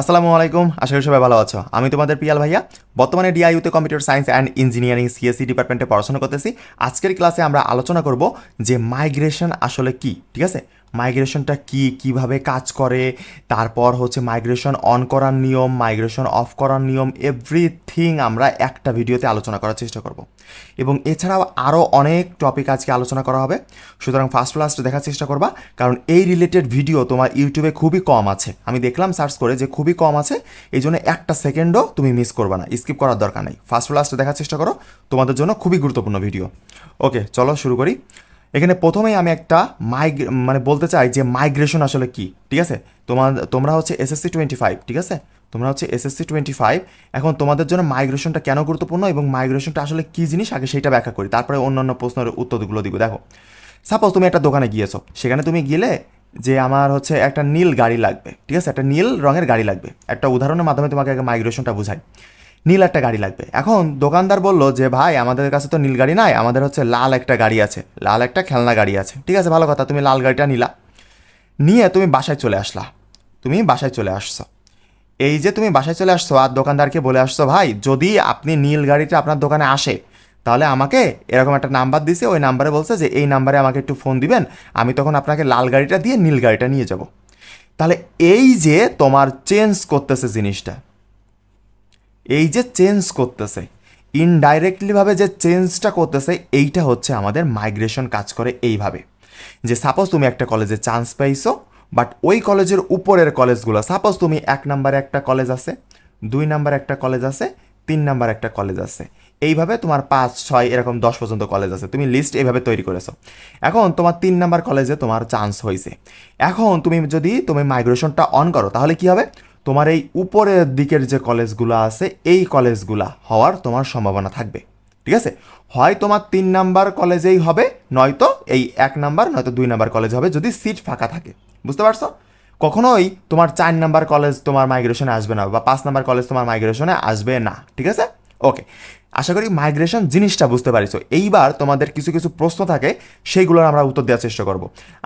আসসালামু আলাইকুম, আশা করি সবাই ভালো আছো। আমি তোমাদের পিয়াল ভাইয়া। বর্তমানে ডিআইউতে computer science and engineering CSC ডিপার্টমেন্টে পড়াশোনা করতেছি। আজকের ক্লাসে আমরা আলোচনা করব যে মাইগ্রেশন আসলে কি, ঠিক আছে? মাইগ্রেশনটা কি, কীভাবে কাজ করে, তারপর হচ্ছে মাইগ্রেশন অন করার নিয়ম, মাইগ্রেশন অফ করার নিয়ম, এভরিথিং আমরা একটা ভিডিওতে আলোচনা করার চেষ্টা করব। এবং এছাড়াও আরও অনেক টপিক আজকে আলোচনা করা হবে। সুতরাং ফার্স্ট লাস্ট দেখার চেষ্টা করবা, কারণ এই রিলেটেড ভিডিও তোমার ইউটিউবে খুবই কম আছে। আমি দেখলাম সার্চ করে যে খুবই কম আছে এই জন্য একটা সেকেন্ডও তুমি মিস করবে না স্কিপ করার দরকার নেই। ফার্স্ট লাস্ট দেখার চেষ্টা করো, তোমাদের জন্য খুবই গুরুত্বপূর্ণ ভিডিও ওকে চলো শুরু করি। এখানে প্রথমেই আমি একটা মাইগ মানে বলতে চাই যে মাইগ্রেশন আসলে কি, ঠিক আছে? তোমার, তোমরা হচ্ছে এসএসসি টোয়েন্টি ফাইভ ঠিক আছে? তোমরা হচ্ছে এসএসসি টোয়েন্টি ফাইভ এখন তোমাদের জন্য মাইগ্রেশনটা কেন গুরুত্বপূর্ণ এবং মাইগ্রেশনটা আসলে কী জিনিস? আগে সেটা ব্যাখ্যা করি, তারপরে অন্যান্য প্রশ্নের উত্তরগুলো দিব। দেখো সাপোজ তুমি একটা দোকানে গিয়েছো, সেখানে তুমি গেলে যে আমার হচ্ছে একটা নীল গাড়ি লাগবে, ঠিক আছে? একটা নীল রঙের গাড়ি লাগবে। একটা উদাহরণের মাধ্যমে তোমাকে আগে মাইগ্রেশনটা বুঝাই। নীল একটা গাড়ি লাগবে। এখন দোকানদার বলল যে, ভাই, আমাদের কাছে তো নীল গাড়ি নাই, আমাদের হচ্ছে লাল একটা গাড়ি আছে, লাল একটা খেলনা গাড়ি আছে। ঠিক আছে, ভালো কথা, তুমি লাল গাড়িটা নিলা। নিয়ে তুমি বাসায় চলে আসলা। তুমি বাসায় চলে আসছো। এই যে তুমি বাসায় চলে আসছো আর দোকানদারকে বলে আসছো, ভাই, যদি আপনি নীল গাড়িটা আপনার দোকানে আসে, তাহলে আমাকে এরকম একটা নাম্বার দিছে, ওই নাম্বারে বলছে যে, এই নাম্বারে আমাকে একটু ফোন দিবেন, আমি তখন আপনাকে লাল গাড়িটা দিয়ে নীল গাড়িটা নিয়ে যাব। তাহলে এই যে তোমার চেঞ্জ করতেছে জিনিসটা এই যে চেঞ্জ করতেছে ইনডাইরেক্টলিভাবে যে চেঞ্জটা করতেছে, এইটা হচ্ছে আমাদের মাইগ্রেশন কাজ করে এইভাবে। যে সাপোজ তুমি একটা কলেজে চান্স পাইছো বাট ওই কলেজের উপরের কলেজগুলো সাপোজ তুমি এক নাম্বারে একটা কলেজ আছে, দুই নাম্বার একটা কলেজ আছে, তিন নাম্বার একটা কলেজ আছে। এইভাবে তোমার পাঁচ, ছয়, এরকম দশ পর্যন্ত কলেজ আছে। তুমি লিস্ট এইভাবে তৈরি করেছ। এখন তোমার তিন নাম্বার কলেজে তোমার চান্স হয়েছে এখন তুমি যদি তুমি মাইগ্রেশনটা অন করো, তাহলে কি হবে? তোমার এই উপরের দিকের যে কলেজগুলো আছে, এই কলেজগুলা হওয়ার তোমার সম্ভাবনা থাকবে। ঠিক আছে? হয় তোমার তিন নাম্বার কলেজেই হবে, নয়তো এই এক নাম্বার, নয়তো দুই নাম্বার কলেজ হবে, যদি সিট ফাঁকা থাকে। বুঝতে পারছ? কখনোই তোমার চার নাম্বার কলেজ তোমার মাইগ্রেশনে আসবে না, বা পাঁচ নাম্বার কলেজ তোমার মাইগ্রেশনে আসবে না। ঠিক আছে? ওকে আশা করি মাইগ্রেশন জিনিসটা বুঝতে পারিছো। এইবার তোমাদের কিছু কিছু প্রশ্ন থাকে, সেইগুলোর আমরা উত্তর দেওয়ার চেষ্টা করব।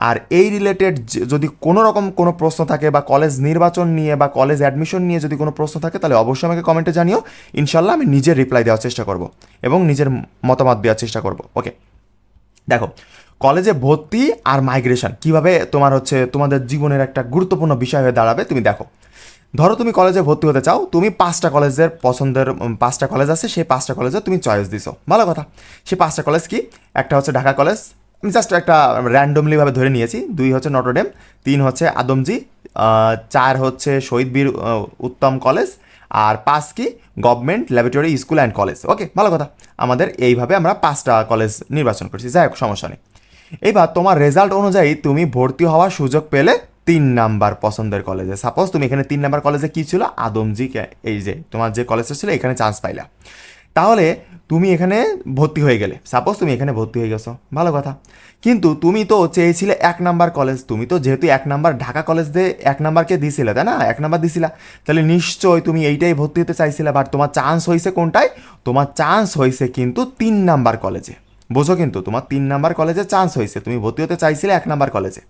আর এই রিলেটেড যদি কোনো রকম কোনো প্রশ্ন থাকে বা কলেজ নির্বাচন নিয়ে বা কলেজ অ্যাডমিশন নিয়ে যদি কোনো প্রশ্ন থাকে, তাহলে অবশ্যই আমাকে কমেন্টে জানিও। ইনশাল্লাহ আমি নিজের রিপ্লাই দেওয়ার চেষ্টা করব এবং নিজের মতামত দেওয়ার চেষ্টা করব। ওকে দেখো কলেজে ভর্তি আর মাইগ্রেশন কীভাবে তোমার হচ্ছে তোমাদের জীবনের একটা গুরুত্বপূর্ণ বিষয় হয়ে দাঁড়াবে, তুমি দেখো। ধরো তুমি কলেজে ভর্তি হতে চাও, তুমি পাঁচটা কলেজের পছন্দের পাঁচটা কলেজ আছে, সেই পাঁচটা কলেজে তুমি চয়েস দিছো। ভালো কথা। সেই পাঁচটা কলেজ কি? একটা হচ্ছে ঢাকা কলেজ আমি জাস্ট একটা র্যান্ডমলিভাবে ধরে নিয়েছি। দুই হচ্ছে নটরডেম তিন হচ্ছে আদমজি চার হচ্ছে শহীদ বীর উত্তম কলেজ আর পাঁচ কি? Government laboratory school and college okay ভালো কথা। আমাদের এইভাবে আমরা পাঁচটা কলেজ নির্বাচন করছি। যাই হোক, সমস্যা নেই। এবার তোমার রেজাল্ট অনুযায়ী তুমি ভর্তি হওয়ার সুযোগ পেলে তিন নাম্বার পছন্দের কলেজে সাপোজ তুমি এখানে তিন নাম্বার কলেজে কি ছিল? আদমজি এই যে, তোমার যে কলেজটা ছিল, এখানে চান্স পাইলা। তাহলে তুমি এখানে ভর্তি হয়ে গেলে। সাপোজ তুমি এখানে ভর্তি হয়ে গেছো, ভালো কথা। কিন্তু তুমি তো চেয়েছিলে এক নাম্বার কলেজ তুমি তো যেহেতু এক নাম্বার ঢাকা কলেজ দিয়ে এক নাম্বারকে দিছিলে, তাই না? এক নাম্বার দিছিলা। তাহলে নিশ্চয়ই তুমি এইটাই ভর্তি হতে চাইছিলে বাট তোমার চান্স হয়েছে কোনটায়? তোমার চান্স হয়েছে কিন্তু তিন নাম্বার কলেজে বোঝো কিন্তু, তোমার তিন নাম্বার কলেজে চান্স হয়েছে। তুমি ভর্তি হতে চাইছিলে এক নাম্বার কলেজে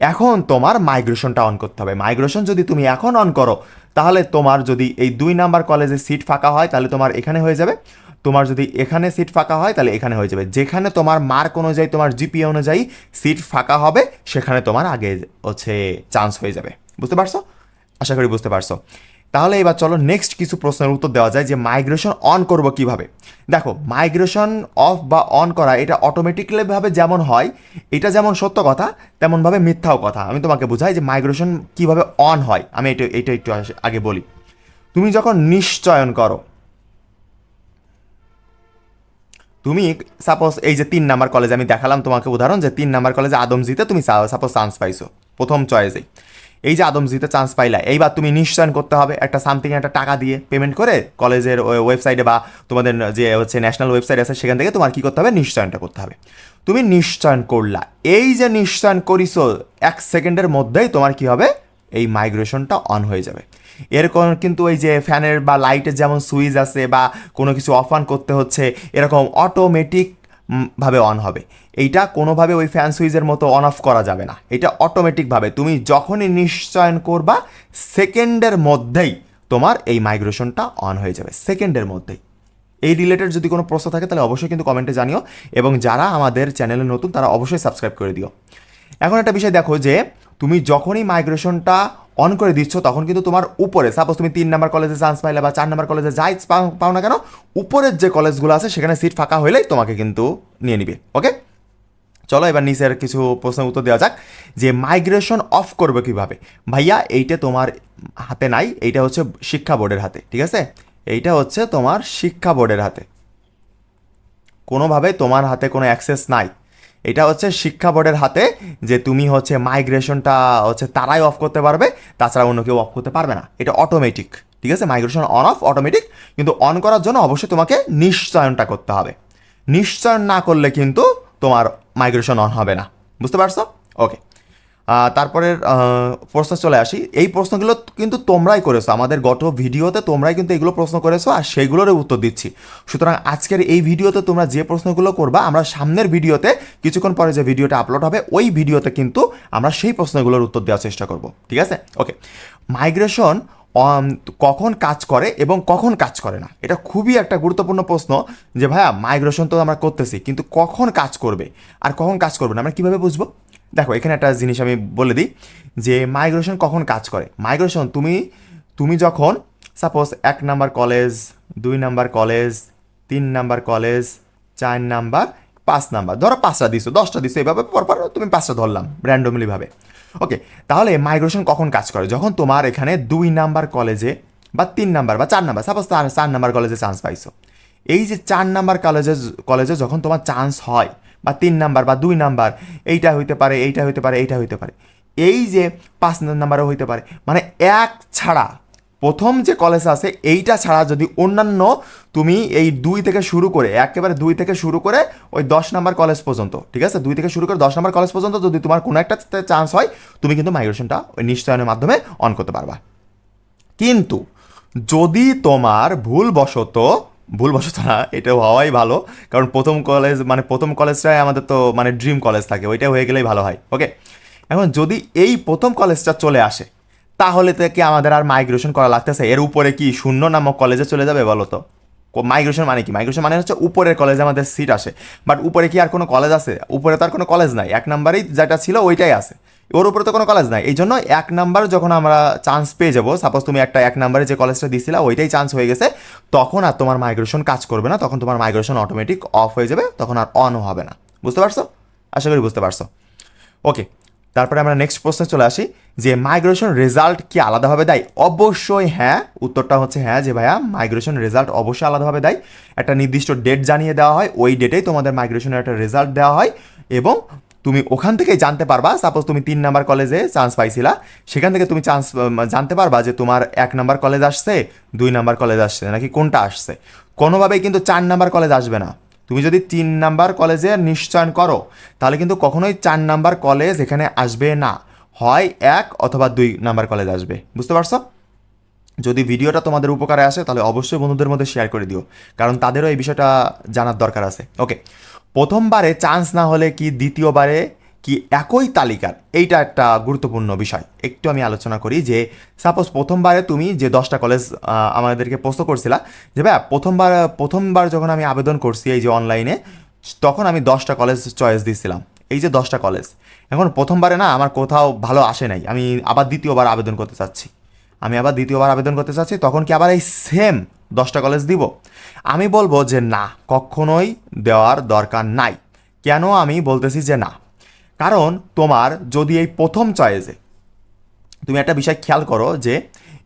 এখন তোমার মাইগ্রেশনটা অন করতে হবে। মাইগ্রেশন যদি তুমি এখন অন করো, তাহলে তোমার যদি এই দুই নাম্বার কলেজে সিট ফাঁকা হয়, তাহলে তোমার এখানে হয়ে যাবে। তোমার যদি এখানে সিট ফাঁকা হয়, তাহলে এখানে হয়ে যাবে। যেখানে তোমার মার্ক অনুযায়ী, তোমার জিপিএ অনুযায়ী সিট ফাঁকা হবে, সেখানে তোমার আগে হচ্ছে চান্স হয়ে যাবে। বুঝতে পারছ? আশা করি বুঝতে পারছ। তাহলে এবার চলো নেক্সট কিছু প্রশ্নের উত্তর দেওয়া যায় যে মাইগ্রেশন অন করব কীভাবে? দেখো মাইগ্রেশন অফ বা অন করা এটা অটোমেটিক্যালিভাবে যেমন হয়, এটা যেমন সত্য কথা তেমনভাবে মিথ্যাও কথা। আমি তোমাকে বোঝাই যে মাইগ্রেশন কীভাবে অন হয়। আমি এটা এটা একটু আগে বলি। তুমি যখন নিশ্চয়ন করো, তুমি সাপোজ এই যে তিন নাম্বার কলেজে আমি দেখালাম তোমাকে উদাহরণ যে তিন নাম্বার কলেজে আদমজিতে তুমি সাপোজ চান্স পাইছো, প্রথম চয়েসেই এই যে আদমজিতে চান্স পাইলা, এইবার তুমি নিশ্চয়ন করতে হবে একটা সামথিং একটা টাকা দিয়ে পেমেন্ট করে কলেজের ওয়েবসাইটে বা তোমাদের যে হচ্ছে ন্যাশনাল ওয়েবসাইট আছে, সেখান থেকে তোমার কি করতে হবে? নিশ্চয়নটা করতে হবে। তুমি নিশ্চয়ন করলা। এই যে নিশ্চয়ন করিছো, এক সেকেন্ডের মধ্যেই তোমার কি হবে? এই মাইগ্রেশনটা অন হয়ে যাবে। এর কোন কিন্তু ওই যে ফ্যানের বা লাইটের যেমন সুইচ আছে বা কোনো কিছু অফ অন করতে হচ্ছে, এরকম অটোমেটিক ভাবে অন হবে। এইটা কোনোভাবে ওই ফ্যান সুইচের মতো অন অফ করা যাবে না। এটা অটোমেটিকভাবে তুমি যখনই নিশ্চয়ন করবা সেকেন্ডের মধ্যেই তোমার এই মাইগ্রেশনটা অন হয়ে যাবে। সেকেন্ডের মধ্যেই। এই রিলেটেড যদি কোনো প্রশ্ন থাকে, তাহলে অবশ্যই কিন্তু কমেন্টে জানিও। এবং যারা আমাদের চ্যানেলে নতুন, তারা অবশ্যই সাবস্ক্রাইব করে দিও। এখন একটা বিষয় দেখো যে তুমি যখনই মাইগ্রেশনটা অন করে দিচ্ছ, তখন কিন্তু তোমার উপরে সাপোজ তুমি তিন নাম্বার কলেজে চান্স পাইলে বা চার নাম্বার কলেজে যাই পাও- না কেন, উপরের যে কলেজগুলো আছে, সেখানে সিট ফাঁকা হলেই তোমাকে কিন্তু নিয়ে নিবে ওকে চলো এবার নিচের কিছু প্রশ্নের উত্তর দেওয়া যাক, যে মাইগ্রেশন অফ করবে কীভাবে? ভাইয়া, এইটা তোমার হাতে নাই, এইটা হচ্ছে শিক্ষা বোর্ডের হাতে, ঠিক আছে? এইটা হচ্ছে তোমার শিক্ষা বোর্ডের হাতে। কোনোভাবে তোমার হাতে কোনো অ্যাক্সেস নাই। এটা হচ্ছে শিক্ষা বোর্ডের হাতে, যে তুমি হচ্ছে মাইগ্রেশনটা হচ্ছে তারাই অফ করতে পারবে, তাছাড়া অন্য কেউ অফ করতে পারবে না। এটা অটোমেটিক ঠিক আছে? মাইগ্রেশন অন অফ অটোমেটিক কিন্তু অন করার জন্য অবশ্যই তোমাকে নিশ্চয়নটা করতে হবে। নিশ্চয়ন না করলে কিন্তু তোমার মাইগ্রেশন অন হবে না। বুঝতে পারছ? ওকে তারপরের প্রশ্ন চলে আসি। এই প্রশ্নগুলো কিন্তু তোমরাই করেছ। আমাদের গত ভিডিওতে তোমরাই কিন্তু এগুলো প্রশ্ন করেছ আর সেগুলোরই উত্তর দিচ্ছি। সুতরাং আজকের এই ভিডিওতে তোমরা যে প্রশ্নগুলো করবা, আমরা সামনের ভিডিওতে, কিছুক্ষণ পরে যে ভিডিওটা আপলোড হবে, ওই ভিডিওতে কিন্তু আমরা সেই প্রশ্নগুলোর উত্তর দেওয়ার চেষ্টা করব। ঠিক আছে? ওকে মাইগ্রেশন কখন কাজ করে এবং কখন কাজ করে না? এটা খুবই একটা গুরুত্বপূর্ণ প্রশ্ন যে, ভাইয়া মাইগ্রেশন তো আমরা করতেছি, কিন্তু কখন কাজ করবে? আর কখন কাজ করবে না? আমরা কীভাবে বুঝব? দেখো, এখানে একটা জিনিস আমি বলে দিই যে মাইগ্রেশন কখন কাজ করে? মাইগ্রেশন তুমি তুমি যখন সাপোজ এক নাম্বার কলেজ দুই নাম্বার কলেজ তিন নাম্বার কলেজ চার নাম্বার, পাঁচ নাম্বার, ধরো পাঁচটা দিছো, দশটা দিছো, এভাবে পরপর তুমি পাঁচটা ধরলাম র্যান্ডমলিভাবে ওকে তাহলে মাইগ্রেশন কখন কাজ করে? যখন তোমার এখানে দুই নাম্বার কলেজে বা তিন নাম্বার বা চার নাম্বার সাপোজ চার নাম্বার কলেজে চান্স পাইছো। এই যে চার নাম্বার কলেজে কলেজে যখন তোমার চান্স হয় বা তিন নাম্বার বা দুই নাম্বার, এইটা হইতে পারে, এইটা হইতে পারে, এইটা হইতে পারে। এই যে পাঁচ নাম্বারও হইতে পারে। মানে এক ছাড়া, প্রথম যে কলেজ আছে, এইটা ছাড়া যদি অন্যান্য তুমি এই দুই থেকে শুরু করে, একেবারে দুই থেকে শুরু করে ওই দশ নাম্বার কলেজ পর্যন্ত, ঠিক আছে? দুই থেকে শুরু করে দশ নাম্বার কলেজ পর্যন্ত যদি তোমার কোনো একটা চান্স হয়, তুমি কিন্তু মাইগ্রেশনটা ওই নিশ্চয়নের মাধ্যমে অন করতে পারবা। কিন্তু যদি তোমার ভুলবশত ভুলবশত না এটা হওয়াই ভালো। কারণ প্রথম কলেজ মানে প্রথম কলেজটাই আমাদের তো মানে ড্রিম কলেজ থাকে ওইটা হয়ে গেলেই ভালো হয় ওকে এখন যদি এই প্রথম কলেজটা চলে আসে, তাহলে তো কি আমাদের আর মাইগ্রেশন করা লাগতেছে, এর উপরে কি শূন্য নামক কলেজে চলে যাবে বলো তো? মাইগ্রেশন মানে কি? মাইগ্রেশন মানে হচ্ছে উপরের কলেজে আমাদের সিট আসে। বাট উপরে কি আর কোনো কলেজ আছে? উপরে তো আর কোনো কলেজ নাই। এক নাম্বারেই যেটা ছিল ওইটাই আছে। ওর উপরে তো কোনো কলেজ নাই। এই জন্য এক নাম্বার যখন আমরা চান্স পেয়ে যাব সাপোজ তুমি একটা এক নাম্বারে যে কলেজটা দিছিলা, ওইটাই চান্স হয়ে গেছে, তখন আর তোমার মাইগ্রেশন কাজ করবে না। তখন তোমার মাইগ্রেশন অটোমেটিক অফ হয়ে যাবে, তখন আর অনও হবে না। বুঝতে পারছ? আশা করি বুঝতে পারছ। ওকে তারপরে আমরা নেক্সট প্রশ্নে চলে আসি। যে মাইগ্রেশন রেজাল্ট কি আলাদাভাবে দেয়? অবশ্যই হ্যাঁ। উত্তরটা হচ্ছে হ্যাঁ যে ভাইয়া মাইগ্রেশন রেজাল্ট অবশ্যই আলাদাভাবে দেয়। একটা নির্দিষ্ট ডেট জানিয়ে দেওয়া হয়, ওই ডেটেই তোমাদের মাইগ্রেশনের একটা রেজাল্ট দেওয়া হয় এবং তুমি ওখান থেকেই জানতে পারবা। সাপোজ তুমি তিন নাম্বার কলেজে চান্স পাইছিলা, সেখান থেকে তুমি চান্স জানতে পারবা যে তোমার এক নাম্বার কলেজ আসছে, দুই নাম্বার কলেজ আসছে, নাকি কোনটা আসছে? কোনোভাবেই কিন্তু চার নাম্বার কলেজ আসবে না। তুমি যদি তিন নাম্বার কলেজে নিশ্চয়ন করো, তাহলে কিন্তু কখনোই চার নাম্বার কলেজ এখানে আসবে না। হয় এক অথবা দুই নাম্বার কলেজ আসবে। বুঝতে পারছ? যদি ভিডিওটা তোমাদের উপকারে আসে, তাহলে অবশ্যই বন্ধুদের মধ্যে শেয়ার করে দিও। কারণ তাদেরও এই বিষয়টা জানার দরকার আছে। ওকে প্রথমবারে চান্স না হলে কি দ্বিতীয়বারে কি একই তালিকার? এইটা একটা গুরুত্বপূর্ণ বিষয়। একটু আমি আলোচনা করি যে সাপোজ প্রথমবারে তুমি যে দশটা কলেজ আমাদেরকে প্রশ্ন করছিলা, যে ভাইয়া, প্রথমবার প্রথমবার যখন আমি আবেদন করছি এই যে অনলাইনে তখন আমি দশটা কলেজ চয়েস দিয়েছিলাম এই যে দশটা কলেজ এখন প্রথমবারে না আমার কোথাও ভালো আসে নাই। আমি আবার দ্বিতীয়বার আবেদন করতে চাচ্ছি। আমি আবার দ্বিতীয়বার আবেদন করতে চাচ্ছি, তখন কি আবার এই সেম দশটা কলেজ দিব? আমি বলব যে না, কখনোই দেওয়ার দরকার নাই। কেন আমি বলতেছি যে না? কারণ তোমার যদি এই প্রথম চয়েসে তুমি একটা বিষয় খেয়াল করো যে,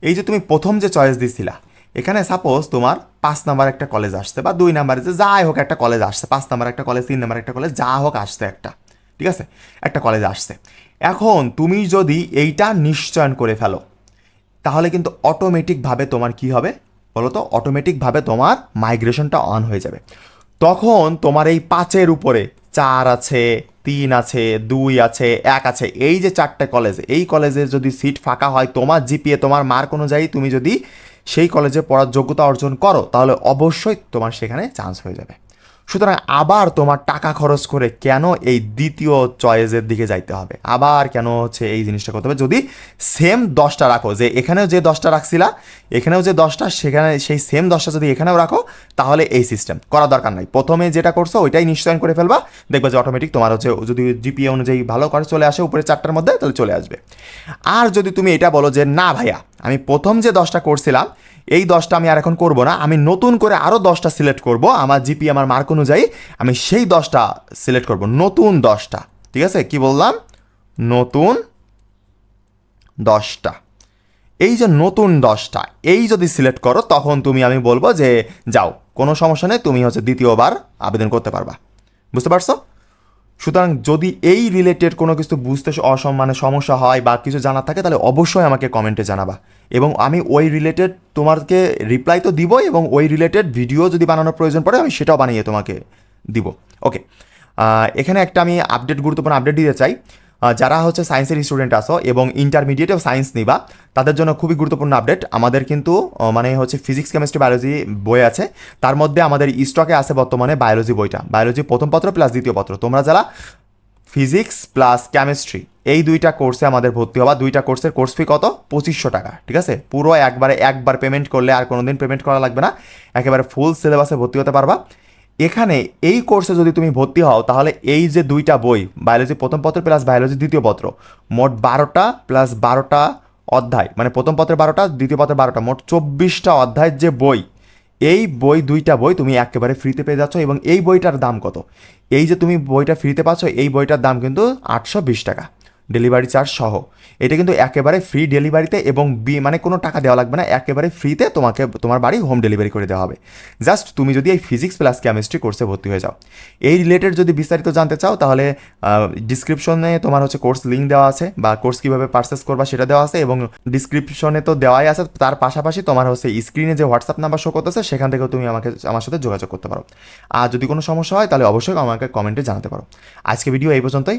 এই যে তুমি প্রথম যে চয়েস দিছিলা, এখানে সাপোজ তোমার পাঁচ নাম্বার একটা কলেজ আসছে বা দুই নাম্বারে যে যাই হোক একটা কলেজ আসছে, পাঁচ নাম্বার একটা কলেজ তিন নাম্বার একটা কলেজ যা হোক আসছে একটা। ঠিক আছে? একটা কলেজ আসছে। এখন তুমি যদি এইটা নিশ্চয়ন করে ফেলো, তাহলে কিন্তু অটোমেটিকভাবে তোমার কি হবে? বলো তো অটোমেটিকভাবে তোমার মাইগ্রেশনটা অন হয়ে যাবে। তখন তোমার এই পাঁচের উপরে চার আছে, তিন আছে, দুই আছে, এক আছে, এই যে চারটে কলেজ এই কলেজে যদি সিট ফাঁকা হয়, তোমার জিপিএ তোমার মার্ক অনুযায়ী তুমি যদি সেই কলেজে পড়ার যোগ্যতা অর্জন করো, তাহলে অবশ্যই তোমার সেখানে চান্স হয়ে যাবে। সুতরাং আবার তোমার টাকা খরচ করে কেন এই দ্বিতীয় চয়েসের দিকে যাইতে হবে? আবার কেন হচ্ছে এই জিনিসটা করতে হবে? যদি সেম দশটা রাখো, যে এখানেও যে দশটা রাখছিলা, এখানেও যে দশটা, সেখানে সেই সেম দশটা যদি এখানেও রাখো, তাহলে এই সিস্টেম করার দরকার নাই। প্রথমে যেটা করছ, ওইটাই নিশ্চয়ন করে ফেলবা। দেখবা যে অটোমেটিক তোমার হচ্ছে যদি জিপিএ অনুযায়ী ভালো করে চলে আসে উপরে চারটার মধ্যে, তাহলে চলে আসবে। আর যদি তুমি এটা বলো যে, না ভাইয়া, আমি প্রথম যে দশটা করছিলাম এই দশটা আমি আর এখন করব না। আমি নতুন করে আরও দশটা সিলেক্ট করব। আমার জিপি আমার মার্ক অনুযায়ী আমি সেই দশটা সিলেক্ট করব। নতুন দশটা, ঠিক আছে? কি বললাম? নতুন দশটা। এই যে নতুন দশটা, এই যদি সিলেক্ট করো, তখন তুমি, আমি বলব যে যাও, কোনো সমস্যা নেই, তুমি হচ্ছে দ্বিতীয়বার আবেদন করতে পারবা। বুঝতে পারছ? সুতরাং যদি এই রিলেটেড কোনো কিছু বুঝতে অসম মানে সমস্যা হয় বা কিছু জানার থাকে, তাহলে অবশ্যই আমাকে কমেন্টে জানাবা। এবং আমি ওই রিলেটেড তোমাকে রিপ্লাই তো দিবই এবং ওই রিলেটেড ভিডিও যদি বানানোর প্রয়োজন পড়ে, আমি সেটাও বানিয়ে তোমাকে দিব। ওকে এখানে একটা আমি আপডেট গুরুত্বপূর্ণ আপডেট দিতে চাই। যারা হচ্ছে সায়েন্সের স্টুডেন্ট আসো এবং ইন্টারমিডিয়েটেও সায়েন্স নিবা, তাদের জন্য খুবই গুরুত্বপূর্ণ আপডেট আমাদের কিন্তু মানে হচ্ছে ফিজিক্স কেমিস্ট্রি বায়োলজি বই আছে। তার মধ্যে আমাদের স্টকে আছে বর্তমানে বায়োলজি বইটা। বায়োলজি প্রথম পত্র প্লাস দ্বিতীয় পত্র। তোমরা যারা ফিজিক্স প্লাস কেমিস্ট্রি এই দুইটা কোর্সে আমাদের ভর্তি হওয়া দুইটা কোর্সের কোর্স ফি কত? পঁচিশশো টাকা, ঠিক আছে? পুরো একবারে, একবার পেমেন্ট করলে আর কোনো দিন পেমেন্ট করা লাগবে না। একেবারে ফুল সিলেবাসে ভর্তি হতে পারবা। এখানে এই কোর্সে যদি তুমি ভর্তি হও, তাহলে এই যে দুইটা বই বায়োলজি প্রথম পত্র প্লাস বায়োলজি দ্বিতীয় পত্র, মোট বারোটা প্লাস বারোটা অধ্যায় মানে প্রথম পত্রের বারোটা, দ্বিতীয় পত্রের বারোটা, মোট চব্বিশটা অধ্যায়ের যে বই, এই বই, দুইটা বই তুমি একেবারে ফ্রিতে পেয়ে যাচ্ছ এবং এই বইটার দাম কত? এই যে তুমি বইটা ফ্রিতে পাচ্ছ, এই বইটার দাম কিন্তু আটশো বিশ টাকা। ডেলিভারি চার্জ সহ। এটা কিন্তু একেবারে ফ্রি ডেলিভারিতে এবং বি মানে কোনো টাকা দেওয়া লাগবে না, একেবারে ফ্রিতে তোমাকে, তোমার বাড়ি হোম ডেলিভারি করে দেওয়া হবে। জাস্ট তুমি যদি এই ফিজিক্স প্লাস কেমিস্ট্রি কোর্সে ভর্তি হয়ে যাও। এই রিলেটেড যদি বিস্তারিত জানতে চাও, তাহলে ডিসক্রিপশনে তোমার হচ্ছে কোর্স লিঙ্ক দেওয়া আছে বা কোর্স কীভাবে পারচেস করবা সেটা দেওয়া আছে এবং ডিসক্রিপশনে তো দেওয়াই আছে। তার পাশাপাশি তোমার হচ্ছে স্ক্রিনে যে হোয়াটসঅ্যাপ নাম্বার শো করতেছে, সেখান থেকেও তুমি আমাকে, আমার সাথে যোগাযোগ করতে পারো। আর যদি কোনো সমস্যা হয়, তাহলে অবশ্যই আমাকে কমেন্টে জানাতে পারো। আজকে ভিডিও এই পর্যন্তই।